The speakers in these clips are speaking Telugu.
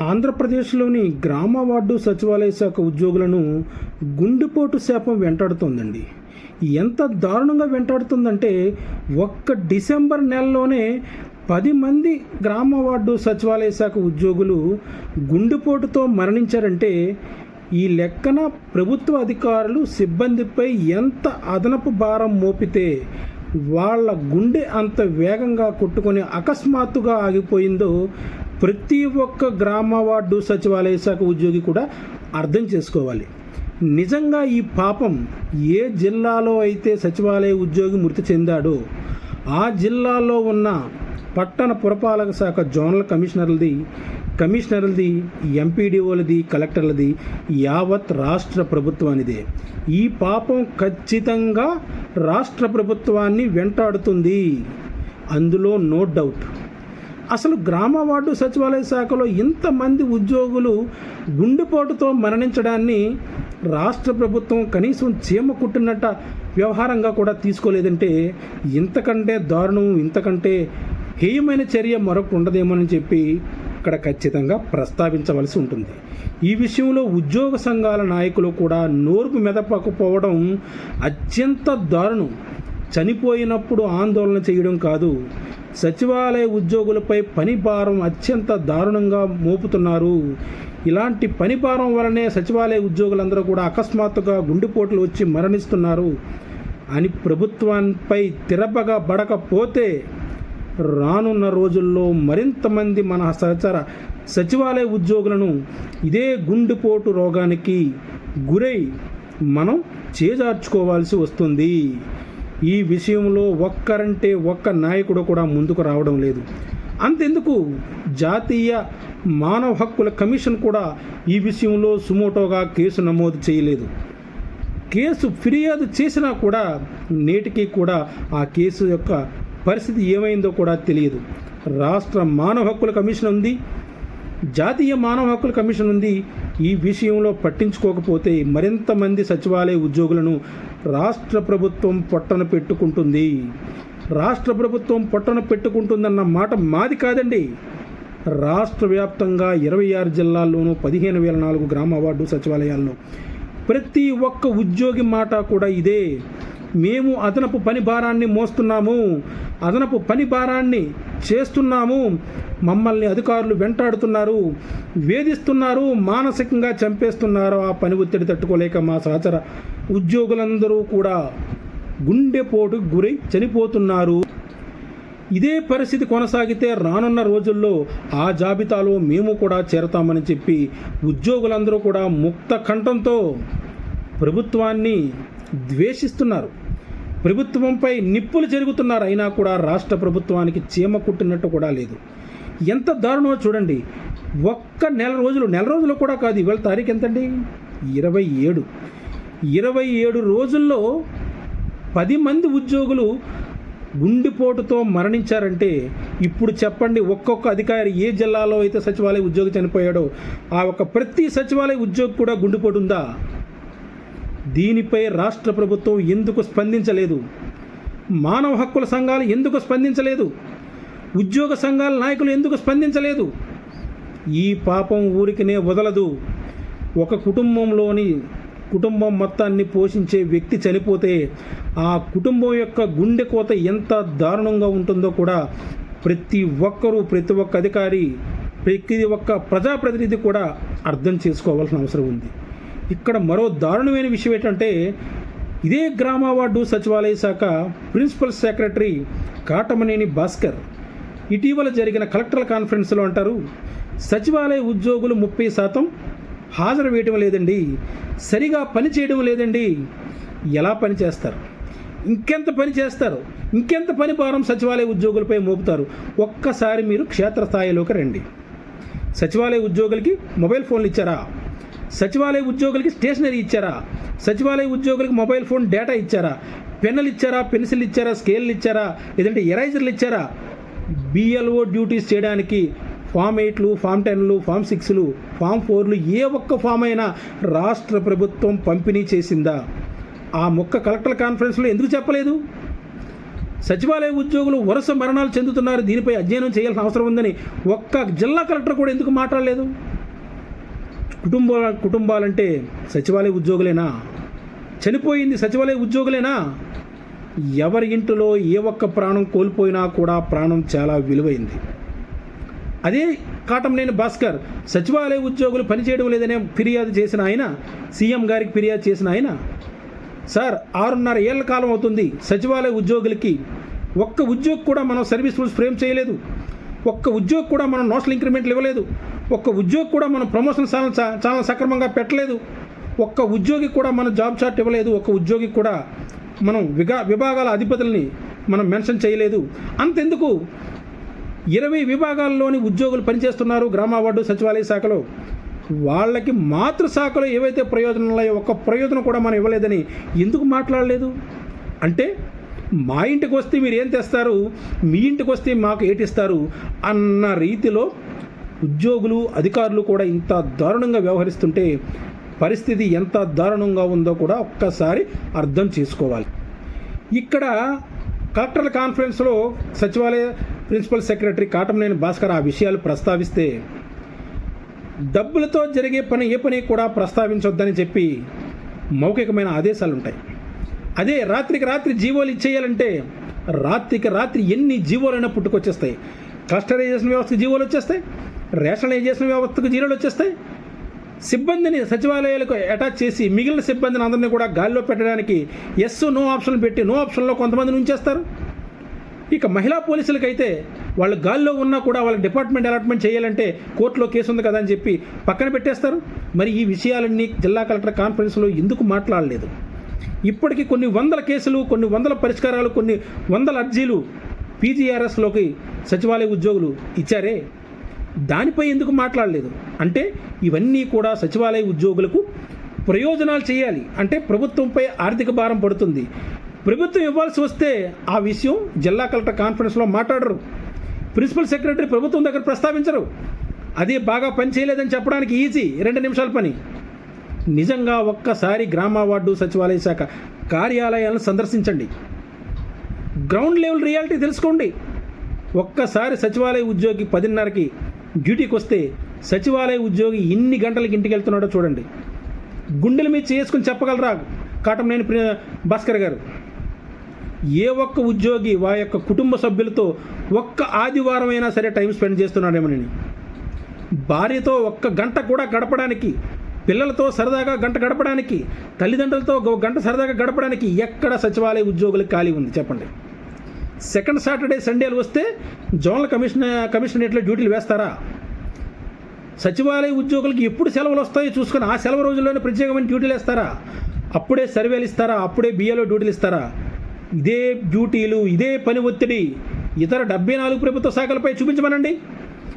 ఆంధ్రప్రదేశ్లోని గ్రామ వార్డు సచివాలయ శాఖ ఉద్యోగులను గుండెపోటు శాపం వెంటాడుతోందండి. ఎంత దారుణంగా వెంటాడుతుందంటే ఒక్క డిసెంబర్ నెలలోనే పది మంది గ్రామ వార్డు సచివాలయ శాఖ ఉద్యోగులు గుండెపోటుతో మరణించారంటే ఈ లెక్కన ప్రభుత్వ అధికారులు సిబ్బందిపై ఎంత అదనపు భారం మోపితే వాళ్ళ గుండె అంత వేగంగా కొట్టుకొని అకస్మాత్తుగా ఆగిపోయిందో ప్రతి ఒక్క గ్రామ వార్డు సచివాలయ శాఖ ఉద్యోగి కూడా అర్థం చేసుకోవాలి. నిజంగా ఈ పాపం ఏ జిల్లాలో అయితే సచివాలయ ఉద్యోగి మృతి చెందాడో ఆ జిల్లాలో ఉన్న పట్టణ పురపాలక శాఖ జోనల్ కమిషనర్లది కమిషనర్లది ఎంపీడీఓలది కలెక్టర్లది యావత్ రాష్ట్ర ప్రభుత్వానిదే. ఈ పాపం ఖచ్చితంగా రాష్ట్ర ప్రభుత్వాన్ని వెంటాడుతుంది. అందులో నో డౌట్. అసలు గ్రామ వార్డు సచివాలయ శాఖలో ఇంతమంది ఉద్యోగులు గుండెపోటుతో మరణించడాన్ని రాష్ట్ర ప్రభుత్వం కనీసం చీమ కుట్టినట్ట వ్యవహారంగా కూడా తీసుకోలేదంటే ఇంతకంటే దారుణం ఇంతకంటే హేయమైన చర్య మరొకటి ఉండదేమోనని చెప్పి అక్కడ ఖచ్చితంగా ప్రస్తావించవలసి ఉంటుంది. ఈ విషయంలో ఉద్యోగ సంఘాల నాయకులు కూడా నోర్పు మెదపకపోవడం అత్యంత దారుణం. చనిపోయినప్పుడు ఆందోళన చేయడం కాదు సచివాలయ ఉద్యోగులపై పని భారం అత్యంత దారుణంగా మోపుతున్నారు. ఇలాంటి పని భారం వలనే సచివాలయ ఉద్యోగులందరూ కూడా అకస్మాత్తుగా గుండెపోట్లు వచ్చి మరణిస్తున్నారు. అని ప్రభుత్వంపై తిరపగా బడకపోతే రానున్న రోజుల్లో మరింత మంది మన సహచర సచివాలయ ఉద్యోగులను ఇదే గుండెపోటు రోగానికి గురై మనం చేజార్చుకోవాల్సి వస్తుంది. ఈ విషయంలో ఒక్కరంటే ఒక్క నాయకుడు కూడా ముందుకు రావడం లేదు. అంతెందుకు? జాతీయ మానవ హక్కుల కమిషన్ కూడా ఈ విషయంలో సుమోటోగా కేసు నమోదు చేయలేదు. కేసు ఫిర్యాదు చేసినా కూడా నేటికి కూడా ఆ కేసు యొక్క పరిస్థితి ఏమైందో కూడా తెలియదు. రాష్ట్ర మానవ హక్కుల కమిషన్ ఉంది జాతీయ మానవ హక్కుల కమిషన్ ఉంది. ఈ విషయంలో పట్టించుకోకపోతే మరింత మంది సచివాలయ ఉద్యోగులను రాష్ట్ర ప్రభుత్వం పొట్టన పెట్టుకుంటుంది. రాష్ట్ర ప్రభుత్వం పొట్టన పెట్టుకుంటుందన్న మాట మాది కాదండి. రాష్ట్ర వ్యాప్తంగా ఇరవై ఆరు జిల్లాల్లోనూ పదిహేను వేల నాలుగు గ్రామ వార్డు సచివాలయాల్లో ప్రతి ఒక్క ఉద్యోగి మాట కూడా ఇదే. మేము అదనపు పని భారాన్ని మోస్తున్నాము. అదనపు పని భారాన్ని చేస్తున్నాము. మమ్మల్ని అధికారులు వెంటాడుతున్నారు. వేధిస్తున్నారు. మానసికంగా చంపేస్తున్నారు. ఆ పని ఒత్తిడి తట్టుకోలేక మా సహచర ఉద్యోగులందరూ కూడా గుండెపోటు గురై చనిపోతున్నారు. ఇదే పరిస్థితి కొనసాగితే రానున్న రోజుల్లో ఆ జాబితాలో మేము కూడా చేరతామని చెప్పి ఉద్యోగులందరూ కూడా ముక్త కంఠంతో ప్రభుత్వాన్ని ద్వేషిస్తున్నారు. ప్రభుత్వంపై నిప్పులు జరుగుతున్నారు. అయినా కూడా రాష్ట్ర ప్రభుత్వానికి చీమ కుట్టినట్టు కూడా లేదు. ఎంత దారుణమో చూడండి. ఒక్క నెల రోజులు నెల రోజులు కూడా కాదు ఇవాళ తారీఖు ఎంతండి? ఇరవై ఏడు. ఇరవై ఏడు రోజుల్లో పది మంది ఉద్యోగులు గుండెపోటుతో మరణించారంటే ఇప్పుడు చెప్పండి ఒక్కొక్క అధికారి ఏ జిల్లాలో అయితే సచివాలయ ఉద్యోగి చనిపోయాడో ఆ ఒక్క ప్రతి సచివాలయ ఉద్యోగి కూడా గుండెపోటు ఉందా? దీనిపై రాష్ట్ర ప్రభుత్వం ఎందుకు స్పందించలేదు? మానవ హక్కుల సంఘాలు ఎందుకు స్పందించలేదు? ఉద్యోగ సంఘాల నాయకులు ఎందుకు స్పందించలేదు? ఈ పాపం ఊరికినే వదలదు. ఒక కుటుంబంలోని కుటుంబం మొత్తాన్ని పోషించే వ్యక్తి చనిపోతే ఆ కుటుంబం యొక్క గుండె కోత ఎంత దారుణంగా ఉంటుందో కూడా ప్రతి ఒక్కరూ ప్రతి ఒక్క అధికారి ప్రతి ఒక్క ప్రజాప్రతినిధి కూడా అర్థం చేసుకోవాల్సిన అవసరం ఉంది. ఇక్కడ మరో దారుణమైన విషయం ఏంటంటే ఇదే గ్రామ వార్డు సచివాలయ శాఖ ప్రిన్సిపల్ సెక్రటరీ కాటమనేని భాస్కర్ ఇటీవల జరిగిన కలెక్టర్ల కాన్ఫరెన్స్లో అంటారు సచివాలయ ఉద్యోగులు ముప్పై శాతం హాజరు వేయటం లేదండి సరిగా పని చేయడం లేదండి ఎలా పని చేస్తారు? ఇంకెంత పని చేస్తారు? ఇంకెంత పని భారం సచివాలయ ఉద్యోగులపై మోపుతారు? ఒక్కసారి మీరు క్షేత్రస్థాయిలోకి రండి. సచివాలయ ఉద్యోగులకి మొబైల్ ఫోన్లు ఇచ్చారా? సచివాలయ ఉద్యోగులకి స్టేషనరీ ఇచ్చారా? సచివాలయ ఉద్యోగులకి మొబైల్ ఫోన్ డేటా ఇచ్చారా? పెన్నులు ఇచ్చారా? పెన్సిల్ ఇచ్చారా? స్కేల్ ఇచ్చారా? లేదంటే ఎరైజర్లు ఇచ్చారా? బిఎల్ఓ డ్యూటీస్ చేయడానికి ఫామ్ ఎయిట్లు ఫామ్ టెన్లు ఫామ్ సిక్స్లు ఫామ్ ఫోర్లు ఏ ఒక్క ఫామ్ అయినా రాష్ట్ర ప్రభుత్వం పంపిణీ చేసిందా? ఆ మొక్క కలెక్టర్ కాన్ఫరెన్స్లో ఎందుకు చెప్పలేదు? సచివాలయ ఉద్యోగులు వరుస మరణాలు చెందుతున్నారు. దీనిపై అధ్యయనం చేయాల్సిన అవసరం ఉందని ఒక్క జిల్లా కలెక్టర్ కూడా ఎందుకు మాట్లాడలేదు? కుటుంబాల కుటుంబాలంటే సచివాలయ ఉద్యోగులేనా? చనిపోయింది సచివాలయ ఉద్యోగులేనా? ఎవరి ఇంటిలో ఏ ఒక్క ప్రాణం కోల్పోయినా కూడా ప్రాణం చాలా విలువైంది. అదే కాటంనేని భాస్కర్ సచివాలయ ఉద్యోగులు పనిచేయడం లేదనే ఫిర్యాదు చేసిన ఆయన సీఎం గారికి ఫిర్యాదు చేసిన ఆయన? సార్ ఆరున్నర ఏళ్ళ కాలం అవుతుంది. సచివాలయ ఉద్యోగులకి ఒక్క ఉద్యోగి కూడా మనం సర్వీస్ రూల్స్ ఫ్రేమ్ చేయలేదు. ఒక్క ఉద్యోగి కూడా మనం నోషల్ ఇంక్రిమెంట్లు ఇవ్వలేదు. ఒక్క ఉద్యోగి కూడా మనం ప్రమోషన్ చాలా చాలా సక్రమంగా పెట్టలేదు. ఒక్క ఉద్యోగి కూడా మనం జాబ్ చార్ట్ ఇవ్వలేదు. ఒక్క ఉద్యోగి కూడా మనం విగా విభాగాల అధిపతుల్ని మనం మెన్షన్ చేయలేదు. అంతెందుకు? ఇరవై విభాగాల్లోని ఉద్యోగులు పనిచేస్తున్నారు గ్రామ వార్డు సచివాలయ శాఖలో. వాళ్ళకి మాతృశాఖలో ఏవైతే ప్రయోజనాలు ఉన్నాయో ఒక్క ప్రయోజనం కూడా మనం ఇవ్వలేదని ఎందుకు మాట్లాడలేదు? అంటే మా ఇంటికి వస్తే మీరు ఏం తెస్తారు? మీ ఇంటికి వస్తే మాకు ఏటిస్తారు? అన్న రీతిలో ఉద్యోగులు అధికారులు కూడా ఇంత దారుణంగా వ్యవహరిస్తుంటే పరిస్థితి ఎంత దారుణంగా ఉందో కూడా ఒక్కసారి అర్థం చేసుకోవాలి. ఇక్కడ కలెక్టర్ల కాన్ఫరెన్స్లో సచివాలయ ప్రిన్సిపల్ సెక్రటరీ కాటమనేని భాస్కర్ ఆ విషయాలు ప్రస్తావిస్తే డబ్బులతో జరిగే పని ఏ పని కూడా ప్రస్తావించొద్దని చెప్పి మౌఖికమైన ఆదేశాలు ఉంటాయి అదే రాత్రికి రాత్రి జీవోలు ఇచ్చేయాలంటే రాత్రికి రాత్రి ఎన్ని జీవోలైనా పుట్టుకొచ్చేస్తాయి. క్లస్టరైజేషన్ వ్యవస్థ జీవోలు వచ్చేస్తాయి రేషనలైజేషన్ వ్యవస్థకు జీరోలు వచ్చేస్తాయి. సిబ్బందిని సచివాలయాలకు అటాచ్ చేసి మిగిలిన సిబ్బందిని అందరినీ కూడా గాల్లో పెట్టడానికి ఎస్ నో ఆప్షన్ పెట్టి నో ఆప్షన్లో కొంతమందిని ఉంచేస్తారు. ఇక మహిళా పోలీసులకైతే వాళ్ళు గాల్లో ఉన్నా కూడా వాళ్ళకి డిపార్ట్మెంట్ అలాట్మెంట్ చేయాలంటే కోర్టులో కేసు ఉంది కదా అని చెప్పి పక్కన పెట్టేస్తారు. మరి ఈ విషయాలన్నీ జిల్లా కలెక్టర్ కాన్ఫరెన్స్లో ఎందుకు మాట్లాడలేదు? ఇప్పటికీ కొన్ని వందల కేసులు కొన్ని వందల పరిష్కారాలు కొన్ని వందల అర్జీలు పీజీఆర్ఎస్లోకి సచివాలయ ఉద్యోగులు ఇచ్చారే. దానిపై ఎందుకు మాట్లాడలేదు? అంటే ఇవన్నీ కూడా సచివాలయ ఉద్యోగులకు ప్రయోజనాలు చేయాలి. అంటే ప్రభుత్వంపై ఆర్థిక భారం పడుతుంది. ప్రభుత్వం ఇవ్వాల్సి వస్తే ఆ విషయం జిల్లా కలెక్టర్ కాన్ఫరెన్స్లో మాట్లాడరు. ప్రిన్సిపల్ సెక్రటరీ ప్రభుత్వం దగ్గర ప్రస్తావించరు. అదే బాగా పని చేయలేదని చెప్పడానికి ఈజీ. రెండు నిమిషాల పని. నిజంగా ఒక్కసారి గ్రామ వార్డు సచివాలయ శాఖ కార్యాలయాలను సందర్శించండి. గ్రౌండ్ లెవెల్ రియాలిటీ తెలుసుకోండి. ఒక్కసారి సచివాలయ ఉద్యోగి పదిన్నరకి డ్యూటీకి వస్తే సచివాలయ ఉద్యోగి ఎన్ని గంటలకి ఇంటికి వెళ్తున్నాడో చూడండి. గుండెల మీద చేసుకుని చెప్పగలరా? కాటంనేని ప్రి- భాస్కర్ గారు. ఏ ఒక్క ఉద్యోగి వారి యొక్క కుటుంబ సభ్యులతో ఒక్క ఆదివారం అయినా సరే టైం స్పెండ్ చేస్తున్నాడేమోనని భార్యతో ఒక్క గంట కూడా గడపడానికి పిల్లలతో సరదాగా గంట గడపడానికి తల్లిదండ్రులతో గంట సరదాగా గడపడానికి ఎక్కడ సచివాలయ ఉద్యోగులకు ఖాళీ ఉంది? చెప్పండి. సెకండ్ సాటర్డే సండేలు వస్తే జోనల్ కమిషన్ కమిషనరేట్లో డ్యూటీలు వేస్తారా? సచివాలయ ఉద్యోగులకి ఎప్పుడు సెలవులు వస్తాయో చూసుకొని ఆ సెలవు రోజుల్లోనే ప్రత్యేకమైన డ్యూటీలు వేస్తారా? అప్పుడే సర్వేలు ఇస్తారా? అప్పుడే బిఏలో డ్యూటీలు ఇస్తారా? ఇదే డ్యూటీలు ఇదే పని ఒత్తిడి. ఇతర డెబ్బై నాలుగు ప్రభుత్వ శాఖలపై చూపించమనండి.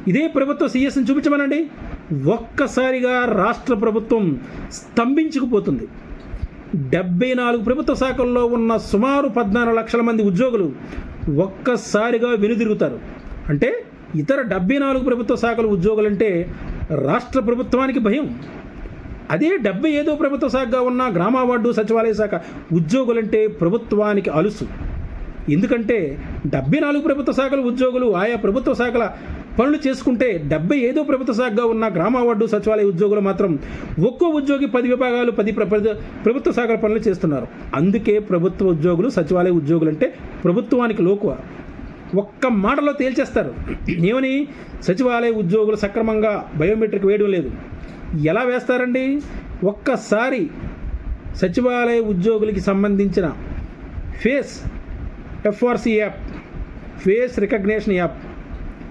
ఇదే ప్రభుత్వ సీఎస్ని చూపించమనండి. ఒక్కసారిగా రాష్ట్ర ప్రభుత్వం స్తంభించుకుపోతుంది. డెబ్బై నాలుగు ప్రభుత్వ శాఖల్లో ఉన్న సుమారు పద్నాలుగు లక్షల మంది ఉద్యోగులు ఒక్కసారిగా వెనుదిరుగుతారు. అంటే ఇతర డెబ్బై నాలుగు ప్రభుత్వ శాఖల ఉద్యోగులంటే రాష్ట్ర ప్రభుత్వానికి భయం. అదే డెబ్బై ఐదో ప్రభుత్వ శాఖగా ఉన్న గ్రామ వార్డు సచివాలయ శాఖ ఉద్యోగులంటే ప్రభుత్వానికి అలుసు. ఎందుకంటే డెబ్బై నాలుగు ప్రభుత్వ శాఖల ఉద్యోగులు ఆయా ప్రభుత్వ శాఖల పనులు చేసుకుంటే డెబ్బై ఐదో ప్రభుత్వ శాఖగా ఉన్న గ్రామ వార్డు సచివాలయ ఉద్యోగులు మాత్రం ఒక్కో ఉద్యోగి పది విభాగాలు పది ప్రభుత్వ శాఖల పనులు చేస్తున్నారు. అందుకే ప్రభుత్వ ఉద్యోగులు సచివాలయ ఉద్యోగులు అంటే ప్రభుత్వానికి లోకువ. ఒక్క మాటలో తేల్చేస్తారు. ఏమని? సచివాలయ ఉద్యోగులు సక్రమంగా బయోమెట్రిక్ వేయడం లేదు. ఎలా వేస్తారండి? ఒక్కసారి సచివాలయ ఉద్యోగులకి సంబంధించిన face FRC app face recognition app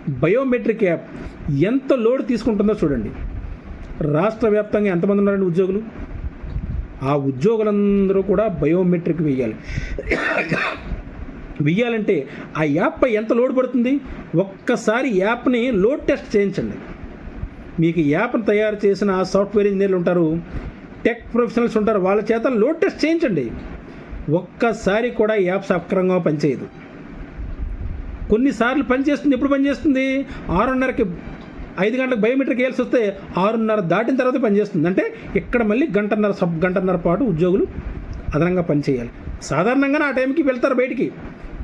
biometric app ఎంత లోడ్ తీసుకుంటుందో చూడండి. రాష్ట్ర వ్యాప్తంగా ఎంతమంది ఉన్నారండి ఉద్యోగులు? ఆ ఉద్యోగులందరూ కూడా బయోమెట్రిక్ వేయాలి. వెయ్యాలంటే ఆ యాప్పై ఎంత లోడ్ పడుతుంది? ఒక్కసారి యాప్ని లోడ్ టెస్ట్ చేయించండి. మీకు యాప్ను యాప్ని తయారు చేసిన సాఫ్ట్వేర్ ఇంజనీర్లు ఉంటారు టెక్ ప్రొఫెషనల్స్ ఉంటారు వాళ్ళ చేత లోడ్ టెస్ట్ చేయించండి. ఒక్కసారి కూడా యాప్ సక్రమంగా పనిచేయదు. కొన్నిసార్లు పనిచేస్తుంది ఎప్పుడు పనిచేస్తుంది ఆరున్నరకి ఐదు గంటలకు బయోమెట్రిక్ వేయాల్సి వస్తే ఆరున్నర దాటిన తర్వాత పనిచేస్తుంది అంటే ఇక్కడ మళ్ళీ గంటన్నర సబ్ గంటన్నర పాటు ఉద్యోగులు అదనంగా పనిచేయాలి సాధారణంగా ఆ టైంకి వెళ్తారు బయటికి.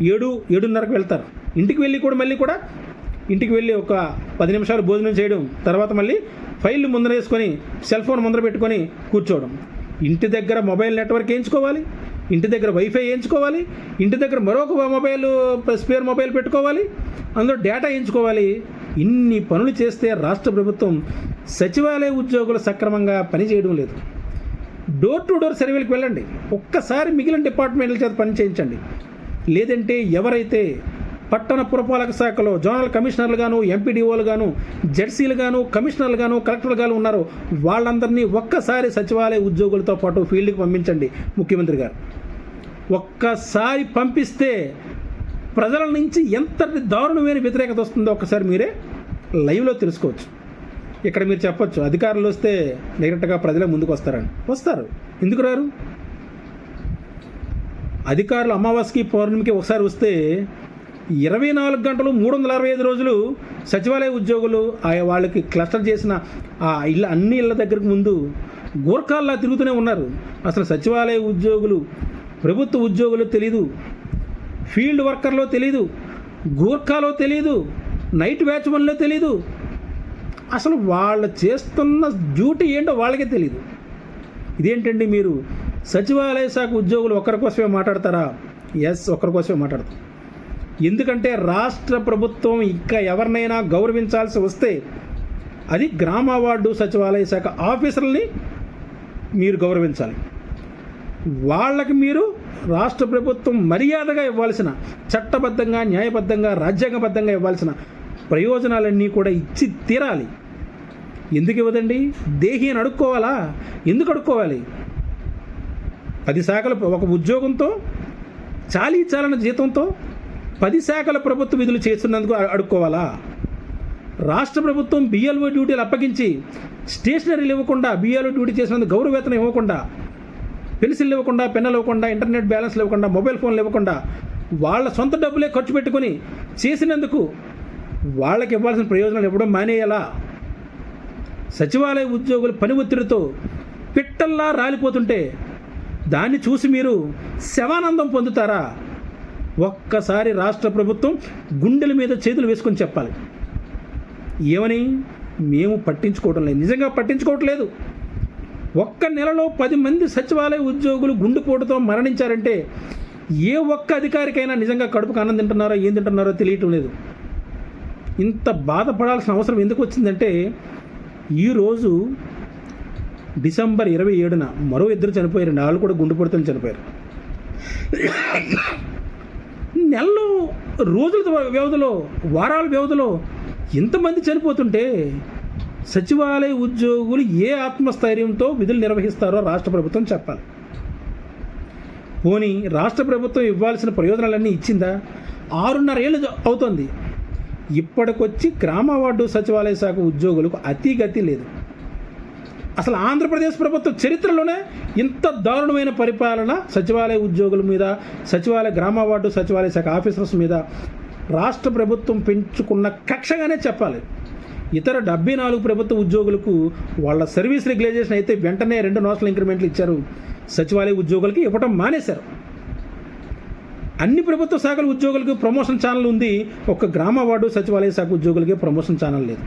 ఏడు ఏడున్నరకు వెళ్తారు. ఇంటికి వెళ్ళి కూడా మళ్ళీ కూడా ఇంటికి వెళ్ళి ఒక పది నిమిషాలు భోజనం చేయడం తర్వాత మళ్ళీ ఫైల్ ముందర వేసుకొని సెల్ ఫోన్ ముందర పెట్టుకొని కూర్చోవడం. ఇంటి దగ్గర మొబైల్ నెట్వర్క్ వేయించుకోవాలి. ఇంటి దగ్గర వైఫై వేయించుకోవాలి ఇంటి దగ్గర మరొక మొబైల్ స్పేర్ మొబైల్ పెట్టుకోవాలి అందులో డేటా వేయించుకోవాలి. ఇన్ని పనులు చేస్తే రాష్ట్ర ప్రభుత్వం సచివాలయ ఉద్యోగులు సక్రమంగా పనిచేయడం లేదు. డోర్ టు డోర్ సర్వేలకు వెళ్ళండి. ఒక్కసారి మిగిలిన డిపార్ట్మెంట్ల చేత పని చేయించండి. లేదంటే ఎవరైతే పట్టణ పురపాలక శాఖలో జోనల్ కమిషనర్లుగాను ఎంపీడీఓలుగాను జెడ్సీలుగాను కమిషనర్లుగాను కలెక్టర్లుగాను ఉన్నారు. వాళ్ళందరినీ ఒక్కసారి సచివాలయ ఉద్యోగులతో పాటు ఫీల్డ్కి పంపించండి ముఖ్యమంత్రి గారు. ఒక్కసారి పంపిస్తే ప్రజల నుంచి ఎంత దారుణమైన వ్యతిరేకత వస్తుందో ఒక్కసారి మీరే లైవ్లో తెలుసుకోవచ్చు. ఇక్కడ మీరు చెప్పొచ్చు అధికారులు వస్తే డైరెక్ట్గా ప్రజలే ముందుకు వస్తారని. వస్తారు. ఎందుకు రారు? అధికారులు అమావాస్యకి పౌర్ణమికి ఒకసారి వస్తే ఇరవై నాలుగు గంటలు మూడు వందల అరవై ఐదు రోజులు సచివాలయ ఉద్యోగులు ఆయా వాళ్ళకి క్లస్టర్ చేసిన ఆ ఇళ్ళ అన్ని ఇళ్ళ దగ్గరకు ముందు గోర్ఖాల్లా తిరుగుతూనే ఉన్నారు. అసలు సచివాలయ ఉద్యోగులు ప్రభుత్వ ఉద్యోగులు తెలీదు. ఫీల్డ్ వర్కర్లో తెలీదు. గూర్ఖాలో తెలీదు. నైట్ బ్యాచ్మెన్లో తెలీదు. అసలు వాళ్ళు చేస్తున్న డ్యూటీ ఏంటో వాళ్ళకే తెలియదు ఇదేంటండి మీరు? సచివాలయ శాఖ ఉద్యోగులు ఒకరి కోసమే మాట్లాడతారా? ఎస్ ఒకరి కోసమే మాట్లాడతారు ఎందుకంటే రాష్ట్ర ప్రభుత్వం ఇంకా ఎవరినైనా గౌరవించాల్సి వస్తే అది గ్రామ వార్డు సచివాలయ శాఖ ఆఫీసర్లని మీరు గౌరవించాలి. వాళ్ళకి మీరు రాష్ట్ర ప్రభుత్వం మర్యాదగా ఇవ్వాల్సిన చట్టబద్ధంగా న్యాయబద్ధంగా రాజ్యాంగబద్ధంగా ఇవ్వాల్సిన ప్రయోజనాలన్నీ కూడా ఇచ్చి తీరాలి. ఎందుకు ఇవ్వదండి? దేహి అని అడుక్కోవాలా? ఎందుకు అడుక్కోవాలి? పది శాఖలు ఒక ఉద్యోగంతో చాలీ చాలన జీతంతో పది శాఖల ప్రభుత్వ విధులు చేస్తున్నందుకు అడుక్కోవాలా? రాష్ట్ర ప్రభుత్వం బిఎల్ఓ డ్యూటీలు అప్పగించి స్టేషనరీలు ఇవ్వకుండా బిఎల్ఓ డ్యూటీ చేసినందుకు గౌరవ వేతనం ఇవ్వకుండా పెన్సిల్ ఇవ్వకుండా పెన్నులు ఇవ్వకుండా ఇంటర్నెట్ బ్యాలెన్స్ ఇవ్వకుండా మొబైల్ ఫోన్లు ఇవ్వకుండా వాళ్ళ సొంత డబ్బులే ఖర్చు పెట్టుకొని చేసినందుకు వాళ్ళకి ఇవ్వాల్సిన ప్రయోజనాలు ఇవ్వడం మానేయాలా? సచివాలయ ఉద్యోగులు పని ఒత్తిడితో పిట్టల్లా రాలిపోతుంటే దాన్ని చూసి మీరు శవానందం పొందుతారా? ఒక్కసారి రాష్ట్ర ప్రభుత్వం గుండెల మీద చేతులు వేసుకొని చెప్పాలి. ఏమని? మేము పట్టించుకోవటం లేదు. నిజంగా పట్టించుకోవట్లేదు. ఒక్క నెలలో పది మంది సచివాలయ ఉద్యోగులు గుండెపోటుతో మరణించారంటే ఏ ఒక్క అధికారికైనా నిజంగా కడుపుకు అన్నం తింటున్నారో ఏం తింటున్నారో తెలియటం లేదు. ఇంత బాధపడాల్సిన అవసరం ఎందుకు వచ్చిందంటే ఈరోజు డిసెంబర్ ఇరవై ఏడున మరో ఇద్దరు చనిపోయారు. వాళ్ళు కూడా గుండెపోటుతో చనిపోయారు. నెలలో రోజుల వ్యవధిలో వారాల వ్యవధిలో ఇంతమంది చనిపోతుంటే సచివాలయ ఉద్యోగులు ఏ ఆత్మస్థైర్యంతో విధులు నిర్వహిస్తారో రాష్ట్ర ప్రభుత్వం చెప్పాలి. పోనీ రాష్ట్ర ప్రభుత్వం ఇవ్వాల్సిన ప్రయోజనాలన్నీ ఇచ్చిందా? ఆరున్నర ఏళ్ళు అవుతుంది. ఇప్పటికొచ్చి గ్రామ వార్డు సచివాలయ శాఖ ఉద్యోగులకు అతిగతి లేదు. అసలు ఆంధ్రప్రదేశ్ ప్రభుత్వ చరిత్రలోనే ఇంత దారుణమైన పరిపాలన సచివాలయ ఉద్యోగుల మీద సచివాలయ గ్రామ వార్డు సచివాలయ శాఖ ఆఫీసర్స్ మీద రాష్ట్ర ప్రభుత్వం పెంచుకున్న కక్షగానే చెప్పాలి. ఇతర డెబ్బై నాలుగు ప్రభుత్వ ఉద్యోగులకు వాళ్ళ సర్వీస్ రెగ్యులైజేషన్ అయితే వెంటనే రెండు నోట్ల ఇంక్రిమెంట్లు ఇచ్చారు. సచివాలయ ఉద్యోగులకి ఇవ్వటం మానేశారు. అన్ని ప్రభుత్వ శాఖల ఉద్యోగులకు ప్రమోషన్ ఛానల్ ఉంది. ఒక్క గ్రామ వార్డు సచివాలయ శాఖ ఉద్యోగులకి ప్రమోషన్ ఛానల్ లేదు.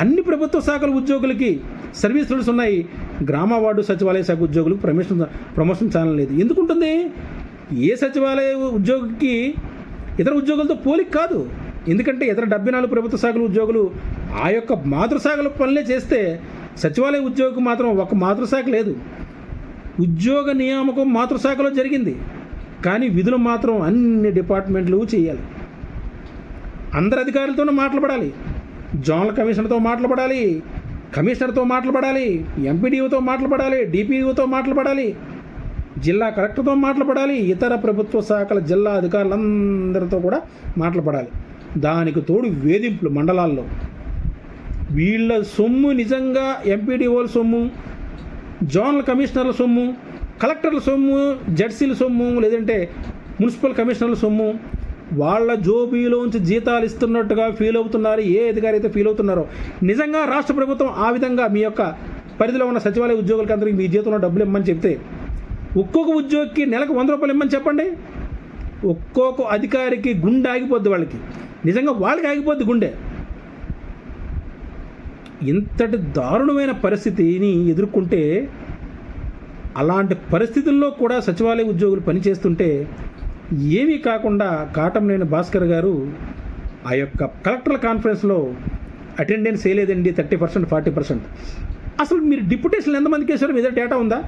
అన్ని ప్రభుత్వ శాఖల ఉద్యోగులకి సర్వీస్ రూల్స్ ఉన్నాయి. గ్రామ వార్డు సచివాలయ శాఖ ఉద్యోగులకు ప్రమోషన్ ప్రమోషన్ ఛానల్ లేదు. ఎందుకుంటుంది? ఏ సచివాలయ ఉద్యోగికి ఇతర ఉద్యోగులతో పోలిక కాదు. ఎందుకంటే ఇతర డెబ్బై నాలుగు ప్రభుత్వ శాఖల ఉద్యోగులు ఆ యొక్క మాతృశాఖల పనులే చేస్తే సచివాలయ ఉద్యోగికి మాత్రం ఒక మాతృశాఖ లేదు. ఉద్యోగ నియామకం మాతృశాఖలో జరిగింది. కానీ విధులు మాత్రం అన్ని డిపార్ట్మెంట్లు చేయాలి. అందరు అధికారులతోనే మాట్లాడాలి. జోనల్ కమిషనర్తో మాట్లాడాలి కమిషనర్తో మాట్లాడాలి ఎంపీడీఓతో మాట్లాడాలి డిపిఓతో మాట్లాడాలి జిల్లా కలెక్టర్తో మాట్లాడాలి ఇతర ప్రభుత్వ శాఖల జిల్లా అధికారులందరితో కూడా మాట్లాడాలి. దానికి తోడు వేధింపులు మండలాల్లో. వీళ్ళ సొమ్ము నిజంగా ఎంపీడీఓల సొమ్ము జోనల్ కమిషనర్ల సొమ్ము కలెక్టర్ల సొమ్ము జడ్సీల సొమ్ము లేదంటే మున్సిపల్ కమిషనర్ల సొమ్ము వాళ్ళ జోబీలోంచి జీతాలు ఇస్తున్నట్టుగా ఫీల్ అవుతున్నారు. ఏ అధికారి అయితే ఫీల్ అవుతున్నారో. నిజంగా రాష్ట్ర ప్రభుత్వం ఆ విధంగా మీ యొక్క పరిధిలో ఉన్న సచివాలయ ఉద్యోగులకి అందరికీ మీ జీతంలో డబ్బులు ఇమ్మని చెప్తే ఒక్కొక్క ఉద్యోగికి నెలకు వంద రూపాయలు ఇమ్మని చెప్పండి. ఒక్కొక్క అధికారికి గుండె ఆగిపోద్ది వాళ్ళకి. నిజంగా వాళ్ళకి ఆగిపోద్ది గుండె. ఇంతటి దారుణమైన పరిస్థితిని ఎదుర్కొంటే అలాంటి పరిస్థితుల్లో కూడా సచివాలయ ఉద్యోగులు పనిచేస్తుంటే ఏమీ కాకుండా కాటంనేని భాస్కర్ గారు ఆ యొక్క కలెక్టర్ల కాన్ఫరెన్స్లో అటెండెన్స్ వేయలేదండి థర్టీ పర్సెంట్ ఫార్టీ పర్సెంట్. అసలు మీరు డిప్యుటేషన్లు ఎంతమందికి వేశారు? మీద డేటా ఉందా?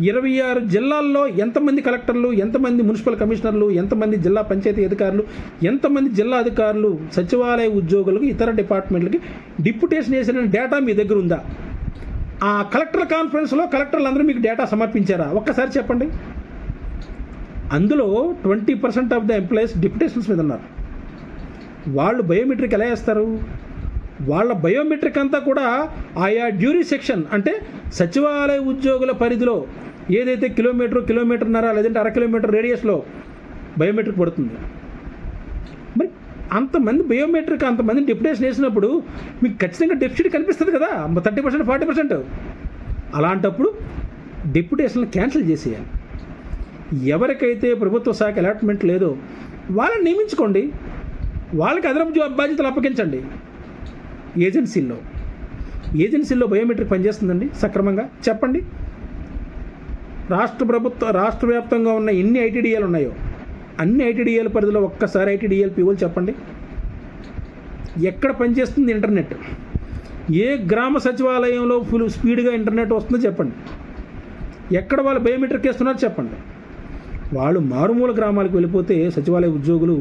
ఇరవై ఆరు జిల్లాల్లో ఎంతమంది కలెక్టర్లు ఎంతమంది మున్సిపల్ కమిషనర్లు ఎంతమంది జిల్లా పంచాయతీ అధికారులు ఎంతమంది జిల్లా అధికారులు సచివాలయ ఉద్యోగులకు ఇతర డిపార్ట్మెంట్లకి డిప్యుటేషన్ వేసిన డేటా మీ దగ్గర ఉందా? ఆ కలెక్టర్ కాన్ఫరెన్స్లో కలెక్టర్లు అందరూ మీకు డేటా సమర్పించారా? ఒక్కసారి చెప్పండి. అందులో twenty percent of the employees deputations మీద ఉన్నారు. వాళ్ళు బయోమెట్రిక్ ఎలా వేస్తారు? వాళ్ళ బయోమెట్రిక్ అంతా కూడా ఆయా డ్యూరీ సెక్షన్ అంటే సచివాలయ ఉద్యోగుల పరిధిలో ఏదైతే కిలోమీటర్ కిలోమీటర్న్నర లేదంటే అర కిలోమీటర్ రేడియస్లో బయోమెట్రిక్ పడుతుంది. మరి అంతమంది బయోమెట్రిక్ అంతమంది డిప్యుటేషన్ వేసినప్పుడు మీకు ఖచ్చితంగా డెఫిసిట్ కనిపిస్తుంది కదా? Thirty percent forty percent. అలాంటప్పుడు డిప్యుటేషన్లు క్యాన్సిల్ చేసేయాలి. ఎవరికైతే ప్రభుత్వ శాఖ అలాట్మెంట్ లేదో వాళ్ళని నియమించుకోండి. వాళ్ళకి అదనపు జాబ్ బాధ్యతలు అప్పగించండి. ఏజెన్సీల్లో. ఏజెన్సీల్లో బయోమెట్రిక్ పనిచేస్తుందండి సక్రమంగా. చెప్పండి. రాష్ట్ర ప్రభుత్వ రాష్ట్ర వ్యాప్తంగా ఉన్న ఎన్ని ఐటీడీఏలు ఉన్నాయో అన్ని ఐటీడీఏల పరిధిలో ఒక్కసారి ఐటీడీఎల్ పీఓలు చెప్పండి. ఎక్కడ పనిచేస్తుంది ఇంటర్నెట్? ఏ గ్రామ సచివాలయంలో ఫుల్ స్పీడ్గా ఇంటర్నెట్ వస్తుందో చెప్పండి. ఎక్కడ వాళ్ళు బయోమెట్రిక్ వేస్తున్నారో చెప్పండి. వాళ్ళు మారుమూల గ్రామాలకు వెళ్ళిపోతే సచివాలయ ఉద్యోగులు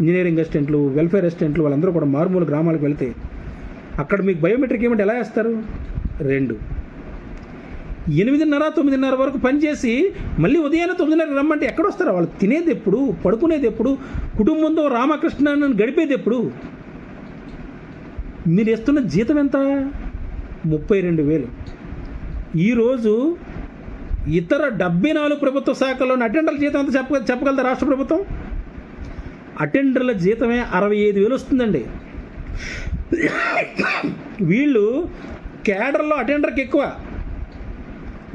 ఇంజనీరింగ్ అసిస్టెంట్లు వెల్ఫేర్ అసిస్టెంట్లు వాళ్ళందరూ కూడా మారుమూల గ్రామాలకు వెళ్తే అక్కడ మీకు బయోమెట్రిక్ ఏమంటే ఎలా వేస్తారు? రెండు. ఎనిమిదిన్నర తొమ్మిదిన్నర వరకు పనిచేసి మళ్ళీ ఉదయాన్నే తొమ్మిదిన్నర రమ్మంటే ఎక్కడ వస్తారు వాళ్ళు తినేది ఎప్పుడు పడుకునేది ఎప్పుడు కుటుంబంతో రామకృష్ణను గడిపేది ఎప్పుడు మీరు ఇస్తున్న జీతం ఎంత? ముప్పై రెండు వేలు. ఈరోజు ఇతర డెబ్బై నాలుగు ప్రభుత్వ శాఖల్లోని అటెండర్ల జీతం ఎంత చెప్ప చెప్పగలదా రాష్ట్ర ప్రభుత్వం? అటెండర్ల జీతమే అరవై ఐదు వేలు వస్తుందండి. వీళ్ళు క్యాడర్లో అటెండర్కి ఎక్కువ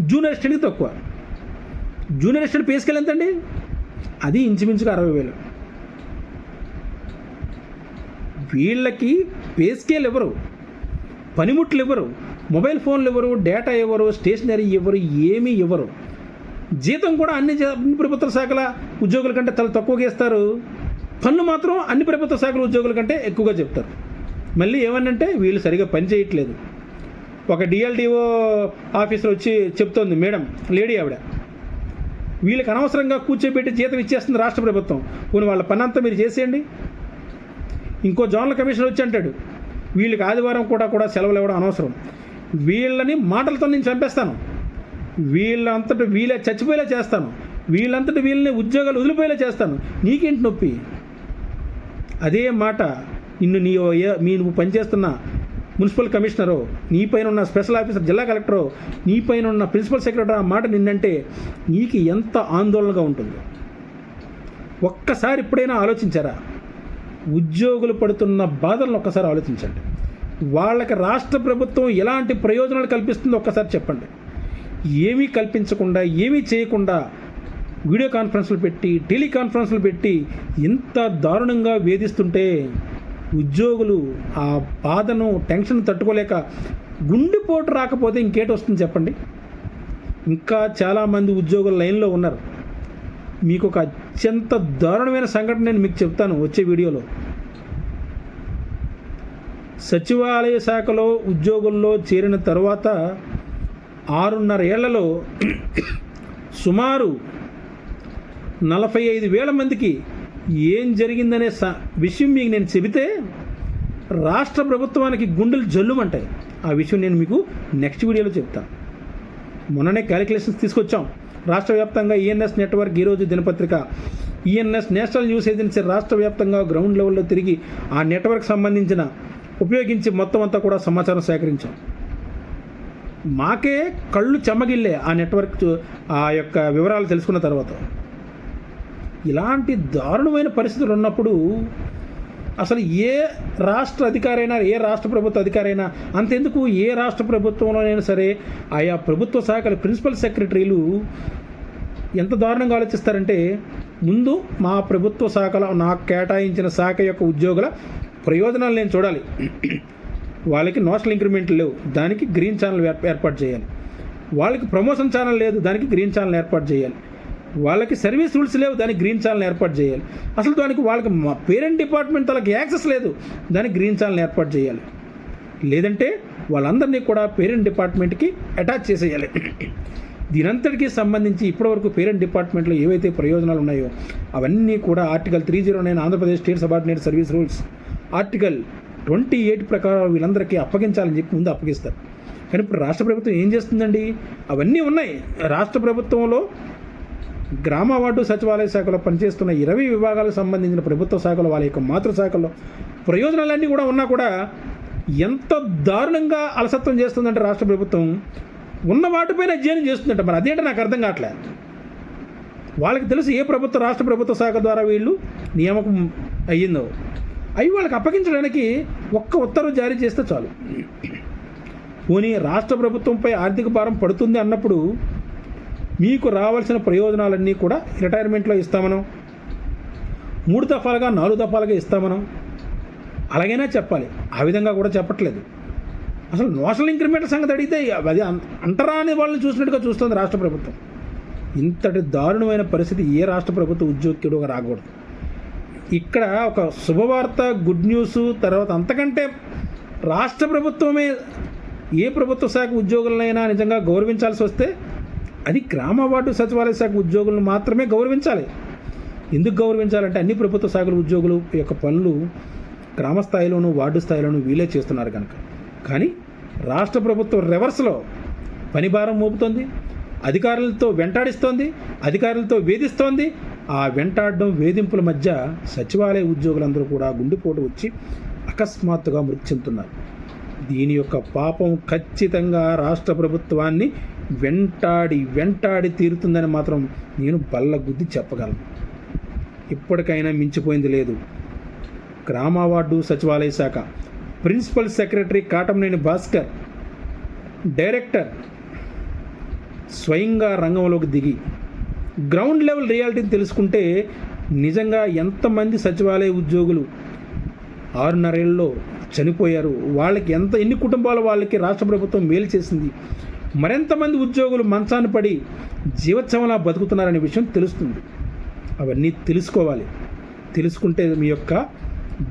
జూనియర్ అసిస్టెంట్కి తక్కువ. జూనియర్ అసిస్టెంట్ పేసుకెళ్ళి ఎంతండి? అది ఇంచుమించుగా అరవై వేలు. వీళ్ళకి పే స్కేల్ ఇవ్వరు పనిముట్లు ఇవ్వరు మొబైల్ ఫోన్లు ఇవ్వరు డేటా ఇవ్వరు స్టేషనరీ ఇవ్వరు ఏమీ ఇవ్వరు జీతం కూడా అన్ని అన్ని ప్రభుత్వ శాఖల ఉద్యోగుల కంటే చాలా తక్కువగా ఇస్తారు. పన్ను మాత్రం అన్ని ప్రభుత్వ శాఖల ఉద్యోగుల కంటే ఎక్కువగా చెప్తారు. మళ్ళీ ఏమనంటే వీళ్ళు సరిగా పని చేయట్లేదు. ఒక డిఎల్డిఓ ఆఫీసర్ వచ్చి చెప్తోంది మేడం లేడీ ఆవిడ వీళ్ళకి అనవసరంగా కూర్చోబెట్టి జీతం ఇచ్చేస్తుంది రాష్ట్ర ప్రభుత్వం. పోనీ వాళ్ళ పని అంతా మీరు చేసేయండి. ఇంకో జోనల్ కమిషనర్ వచ్చి అంటాడు వీళ్ళకి ఆదివారం కూడా కూడా సెలవులు ఇవ్వడం అనవసరం. వీళ్ళని మాటలతో నేను చంపేస్తాను. వీళ్ళంతటి వీళ్ళే చచ్చిపోయేలా చేస్తాను. వీళ్ళంతటి వీళ్ళని ఉద్యోగాలు వదిలిపోయేలా చేస్తాను. నీకేంటి నొప్పి? అదే మాట నిన్ను నీ మీ నువ్వు పనిచేస్తున్న మున్సిపల్ కమిషనరు నీ పైన ఉన్న స్పెషల్ ఆఫీసర్ జిల్లా కలెక్టరు నీ పైన ఉన్న ప్రిన్సిపల్ సెక్రటరీ ఆ మాట నిన్నంటే నీకు ఎంత ఆందోళనగా ఉంటుంది? ఒక్కసారి ఎప్పుడైనా ఆలోచించారా? ఉద్యోగులు పడుతున్న బాధలను ఒక్కసారి ఆలోచించండి. వాళ్ళకి రాష్ట్ర ప్రభుత్వం ఎలాంటి ప్రయోజనాలు కల్పిస్తుందో ఒక్కసారి చెప్పండి. ఏమీ కల్పించకుండా ఏమీ చేయకుండా వీడియో కాన్ఫరెన్స్లు పెట్టి టెలికాన్ఫరెన్స్లు పెట్టి ఇంత దారుణంగా వేధిస్తుంటే ఉద్యోగులు ఆ బాధను టెన్షన్ తట్టుకోలేక గుండెపోటు రాకపోతే ఇంకేటి వస్తుంది చెప్పండి? ఇంకా చాలామంది ఉద్యోగులు లైన్లో ఉన్నారు. మీకు ఒక అత్యంత దారుణమైన సంఘటన నేను మీకు చెప్తాను వచ్చే వీడియోలో. సచివాలయ శాఖలో ఉద్యోగుల్లో చేరిన తర్వాత ఆరున్నర ఏళ్ళలో సుమారు నలభై ఐదు వేల మందికి ఏం జరిగిందనే స విషయం మీకు నేను చెబితే రాష్ట్ర ప్రభుత్వానికి గుండెలు జల్లుమంటాయి. ఆ విషయం నేను మీకు నెక్స్ట్ వీడియోలో చెప్తాను మొన్ననే క్యాలిక్యులేషన్స్ తీసుకొచ్చాం. రాష్ట్ర వ్యాప్తంగా ఈఎన్ఎస్ నెట్వర్క్ ఈరోజు దినపత్రిక. ఈఎన్ఎస్ నేషనల్ న్యూస్ ఏజెన్సీ రాష్ట్ర వ్యాప్తంగా గ్రౌండ్ లెవెల్లో తిరిగి ఆ నెట్వర్క్ సంబంధించిన ఉపయోగించి మొత్తం అంతా కూడా సమాచారం సేకరించాం. మాకే కళ్ళు చెమ్మగిల్లే ఆ నెట్వర్క్ చూ- ఆ యొక్క వివరాలు తెలుసుకున్న తర్వాత. ఇలాంటి దారుణమైన పరిస్థితులు ఉన్నప్పుడు అసలు ఏ రాష్ట్ర అధికారైనా ఏ రాష్ట్ర ప్రభుత్వ అధికారైనా అంతెందుకు ఏ రాష్ట్ర ప్రభుత్వంలోనైనా సరే ఆయా ప్రభుత్వ శాఖల ప్రిన్సిపల్ సెక్రటరీలు ఎంత దారుణంగా ఆలోచిస్తారంటే ముందు మా ప్రభుత్వ శాఖలో నాకు కేటాయించిన శాఖ యొక్క ఉద్యోగుల ప్రయోజనాలు నేను చూడాలి. వాళ్ళకి నోషనల్ ఇంక్రిమెంట్లు లేవు. దానికి గ్రీన్ ఛానల్ ఏర్పాటు చేయాలి. వాళ్ళకి ప్రమోషన్ ఛానల్ లేదు దానికి గ్రీన్ ఛానల్ ఏర్పాటు చేయాలి. వాళ్ళకి సర్వీస్ రూల్స్ లేవు దానికి గ్రీన్ ఛానల్ ఏర్పాటు చేయాలి. అసలు దానికి వాళ్ళకి మా పేరెంట్ డిపార్ట్మెంట్ వాళ్ళకి యాక్సెస్ లేదు దానికి గ్రీన్ ఛానల్ ఏర్పాటు చేయాలి. లేదంటే వాళ్ళందరినీ కూడా పేరెంట్ డిపార్ట్మెంట్కి అటాచ్ చేసేయాలి. దీనంతటికీ సంబంధించి ఇప్పటివరకు పేరెంట్ డిపార్ట్మెంట్లో ఏవైతే ప్రయోజనాలు ఉన్నాయో అవన్నీ కూడా article three zero nine Andhra Pradesh state subordinate service rules article twenty eight ప్రకారం వీళ్ళందరికీ అప్పగించాలని చెప్పి ముందు అప్పగిస్తారు. కానీ ఇప్పుడు రాష్ట్ర ప్రభుత్వం ఏం చేస్తుందండి? అవన్నీ ఉన్నాయి. రాష్ట్ర ప్రభుత్వంలో గ్రామ వార్డు సచివాలయ శాఖలో పనిచేస్తున్న ఇరవై విభాగాలకు సంబంధించిన ప్రభుత్వ శాఖలు వాళ్ళ యొక్క మాతృ శాఖలో ప్రయోజనాలన్నీ కూడా ఉన్నా కూడా ఎంత దారుణంగా అలసత్వం చేస్తుందంటే రాష్ట్ర ప్రభుత్వం ఉన్న వాటిపైన అధ్యయనం చేస్తుందంట. మరి అదేంటో నాకు అర్థం కావట్లేదు వాళ్ళకి తెలుసు ఏ ప్రభుత్వ రాష్ట్ర ప్రభుత్వ శాఖ ద్వారా వీళ్ళు నియామకం అయ్యిందో. అవి వాళ్ళకి అప్పగించడానికి ఒక్క ఉత్తర్వు జారీ చేస్తే చాలు. పోనీ రాష్ట్ర ప్రభుత్వంపై ఆర్థిక భారం పడుతుంది అన్నప్పుడు మీకు రావాల్సిన ప్రయోజనాలన్నీ కూడా రిటైర్మెంట్లో ఇస్తామనం. మూడు దఫాలుగా నాలుగు దఫాలుగా ఇస్తామనం. అలాగైనా చెప్పాలి. ఆ విధంగా కూడా చెప్పట్లేదు. అసలు నోషనల్ ఇంక్రిమెంట్ సంగతి అడిగితే అది అంటరాని అంటరా అనే వాళ్ళని చూసినట్టుగా చూస్తుంది రాష్ట్ర ప్రభుత్వం. ఇంతటి దారుణమైన పరిస్థితి ఏ రాష్ట్ర ప్రభుత్వ ఉద్యోగికి రాకూడదు. ఇక్కడ ఒక శుభవార్త గుడ్ న్యూస్ తర్వాత అంతకంటే రాష్ట్ర ప్రభుత్వమే ఏ ప్రభుత్వ శాఖ ఉద్యోగులనైనా నిజంగా గౌరవించాల్సి వస్తే అది గ్రామ వార్డు సచివాలయ శాఖ ఉద్యోగులను మాత్రమే గౌరవించాలి. ఎందుకు గౌరవించాలంటే అన్ని ప్రభుత్వ శాఖల ఉద్యోగులు యొక్క పనులు గ్రామ స్థాయిలోనూ వార్డు స్థాయిలోనూ వీలే చేస్తున్నారు కనుక. కానీ రాష్ట్ర ప్రభుత్వం రివర్స్లో పని భారం మోపుతోంది అధికారులతో వెంటాడిస్తోంది అధికారులతో వేధిస్తోంది ఆ వెంటాడడం వేధింపుల మధ్య సచివాలయ ఉద్యోగులందరూ కూడా గుండెపోటు వచ్చి అకస్మాత్తుగా మృతి చెందుతున్నారు. దీని యొక్క పాపం ఖచ్చితంగా రాష్ట్ర ప్రభుత్వాన్ని వెంటాడి వెంటాడి తీరుతుందని మాత్రం నేను బల్ల గుద్ది చెప్పగలను. ఇప్పటికైనా మించిపోయింది లేదు. గ్రామ వార్డు సచివాలయ శాఖ principal secretary Katamneni Bhaskar director స్వయంగా రంగంలోకి దిగి గ్రౌండ్ లెవెల్ రియాలిటీని తెలుసుకుంటే నిజంగా ఎంతమంది సచివాలయ ఉద్యోగులు ఆరున్నరేళ్ళలో చనిపోయారు. వాళ్ళకి ఎంత ఎన్ని కుటుంబాల వాళ్ళకి రాష్ట్ర ప్రభుత్వం మేలు చేసింది. మరెంతమంది ఉద్యోగులు మంచాన్ని పడి జీవోత్సవంలా బతుకుతున్నారనే విషయం తెలుస్తుంది. అవన్నీ తెలుసుకోవాలి. తెలుసుకుంటే మీ యొక్క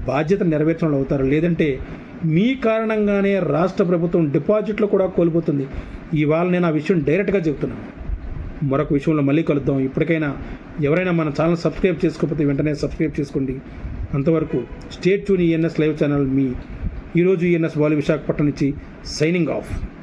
బాధ్యత నెరవేర్చడంలో అవుతారు. లేదంటే మీ కారణంగానే రాష్ట్ర ప్రభుత్వం డిపాజిట్లు కూడా కోల్పోతుంది. ఇవాళ నేను ఆ విషయం డైరెక్ట్గా చెప్తున్నాను మరొక విషయంలో మళ్ళీ కలుద్దాం. ఇప్పటికైనా ఎవరైనా మన ఛానల్ సబ్స్క్రైబ్ చేసుకోకపోతే వెంటనే సబ్స్క్రైబ్ చేసుకోండి. అంతవరకు stay tune ENS live channel మీ. ఈరోజు ఈఎన్ఎస్ వాళ్ళు విశాఖపట్నం నుంచి సైనింగ్ ఆఫ్.